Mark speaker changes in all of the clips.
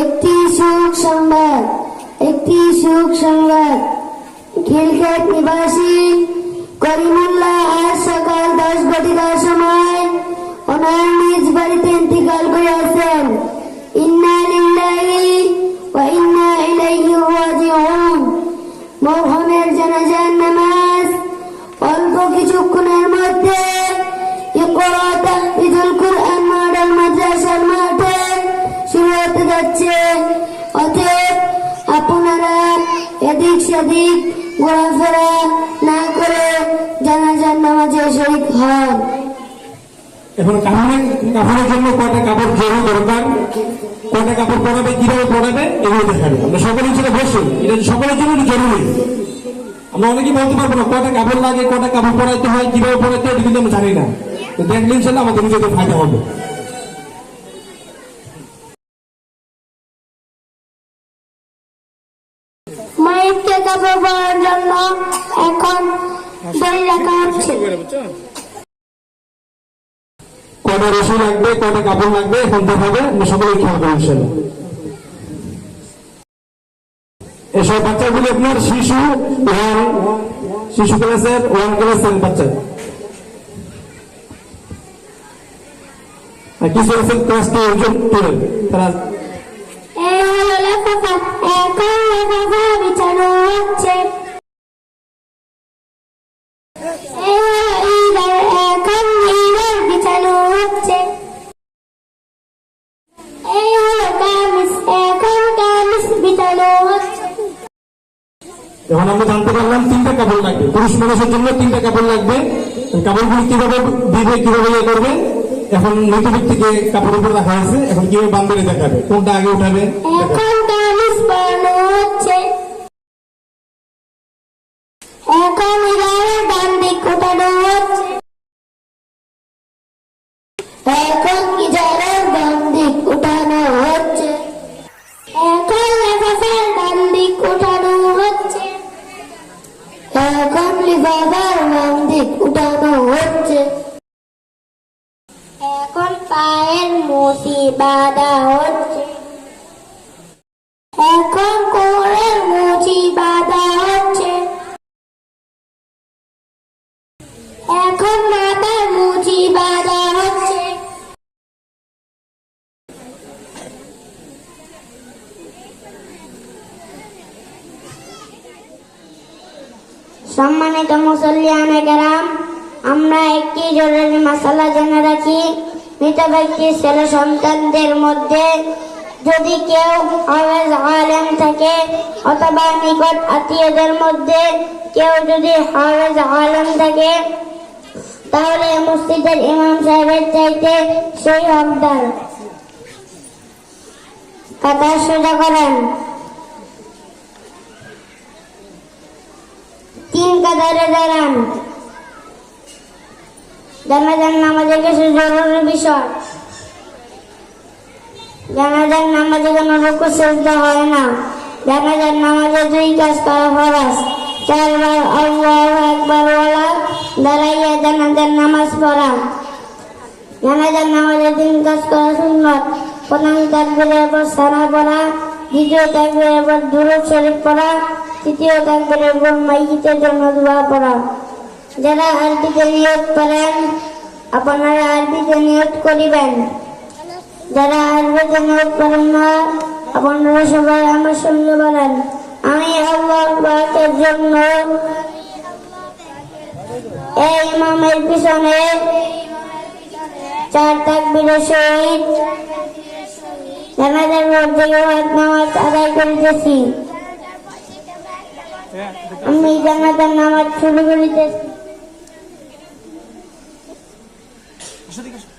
Speaker 1: একটি সুখ সংবাদ, একটি সুখ সংবাদ। খিলক্ষেত নিবাসী করিমুল্লাহ আজ সকাল দশ ঘটিকার সময় ওনার নিজ বাড়িতে ইন্তিকাল করিয়াছেন ইন্না লিল্লাহি ওয়া ইন্না ইলাইহি রাজিউন। মরহুমের জানাজার নামাজ অল্প কিছুক্ষণের মধ্যে ইকরা এদিক ঘোরাফেরা না করে জানাজার নামাজে শরীক হন।
Speaker 2: এখন কাপড়ের কাপড়ের জন্য কয়টা কাপড় জরুরি দরকার? কয়টা কাপড় পরাবে, কীভাবে পরাবে, এগুলো দেখাবে। আমরা সকলের ছেলে বসে, এটা সকলের জন্য জরুরি। আমরা অনেকেই বলতে পারব না, কয়টা কাপড় লাগে, কয়টা কাপড় পরাইতে হয়, কীভাবে পরাইতে হয়, এটা কিন্তু আমরা জানি না। তো দেখলে ইনশাল্লাহ আমাদের নিজেদের ফায়দা হবে।
Speaker 1: মাইককে কাপড় পরার জন্য। এখন দড়ি রাখা হচ্ছে।
Speaker 2: কয়টা রসুন লাগবে কয়টা কাপড় লাগবে এখন দেখাবে সকলেই খেয়াল করি ইনশাল্লাহ। এসব বাচ্চাগুলি আপনার শিশু ওয়ান শিশু ক্লাসের ওয়ান ক্লাসের বাচ্চা। কিছু আছে ক্লাস টু টুয়েলভ তারা
Speaker 1: এখন
Speaker 2: আমরা জানতে পারলাম তিনটা কাপড় লাগবে। পুরুষ মানুষের জন্য তিনটা কাপড় লাগবে। কাপড়গুলি কীভাবে দিবে কীভাবে ইয়ে করবে? এখন নৈতিক থেকে কাপড় উপর রাখা আছে এখন কীভাবে বান্ধবী দেখাবে? কোনটা আগে উঠাবে?
Speaker 1: এখন বাবার মন্দির উঠানো হচ্ছে। এখন পায়ের মুসি বাঁধা হচ্ছে। সম্মানিত মুসল্লিয়ানে কেরাম, আমরা একটি জরুরি মশালা জেনে রাখি। মৃত ব্যক্তির ছেলে সন্তানদের মধ্যে যদি কেউ হাফেজ আলেম থাকে অথবা নিকট আত্মীয়দের মধ্যে কেউ যদি হাফেজ আলেম থাকে, তাহলে মসজিদের ইমাম সাহেবের চাইতে সেই হকদার। কথা সোজা করেন। কাতারে দাঁড়ান। জানাজান নামাজের কিছু জরুরি বিষয়। জানাজার নামাজে কোনো রুকু সেজদা হয় না। জানাজার নামাজে দুই কাজ করা ফরজ। চারবার আল্লাহ একবার বলা, দাঁড়াইয়া জানাজার নামাজ পড়া। জানাজার নামাজে তিন কাজ করা সুন্নত। প্রথম তাকবীরের পর সানা পড়া, দ্বিতীয় তাকবীরের পর দুরূদ শরীফ পড়া তৃতীয় তাকবীরের পর মাইয়িতের জন্য দোয়া পড়া যারা আরবিতে নিয়োগ করেন, আপনারা আরবিতে নিয়োগ করিবেন। যারা আরবিতে নিয়োগ করেন না, আপনারা সবাই আমার সঙ্গে বলেন, আমি আল্লাহ পাকের জন্য এই ইমামের পিছনে চার তাক তাকবীরের সহিত জানাজার মধ্যে আদায় করিতেছি। আমি জানাজার নামাজ শুরু করিতেছি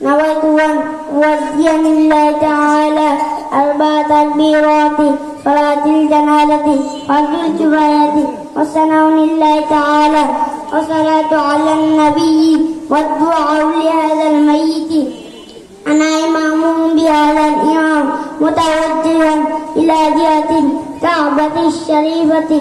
Speaker 1: نويت أن أوفي لله تعالى أربع تكبيرات صلاة الجنازة فرض الكفاية والثناء لله تعالى والصلاة على النبي والدعاء لهذا الميت أنا إمام بهذا الإمام متوجها إلى جهة الكعبة الشريفة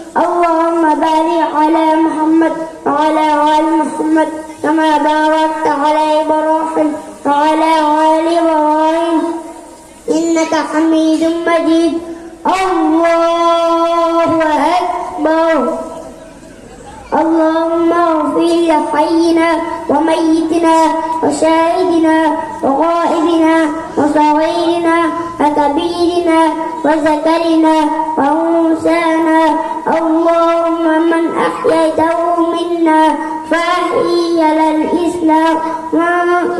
Speaker 1: اللهم بارك على محمد وعلى آل محمد كما باركت على إبراهيم وعلى آل إبراهيم. إنك حميد مجيد. الله أكبر. اللهم اغفر لحينا وميتنا وشاهدنا وغائبنا وصغيرنا وكبيرنا وذكرنا وأنثانا اللهم من احييته منا فاحيي على الاسلام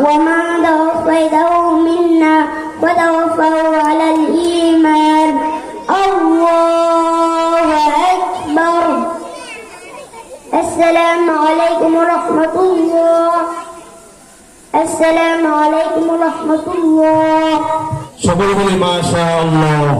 Speaker 1: ومن توفيته منا فتوفه على الايمان الله اكبر السلام عليكم ورحمة الله السلام عليكم ورحمة الله
Speaker 2: সকলে বলে মাশা আল্লাহ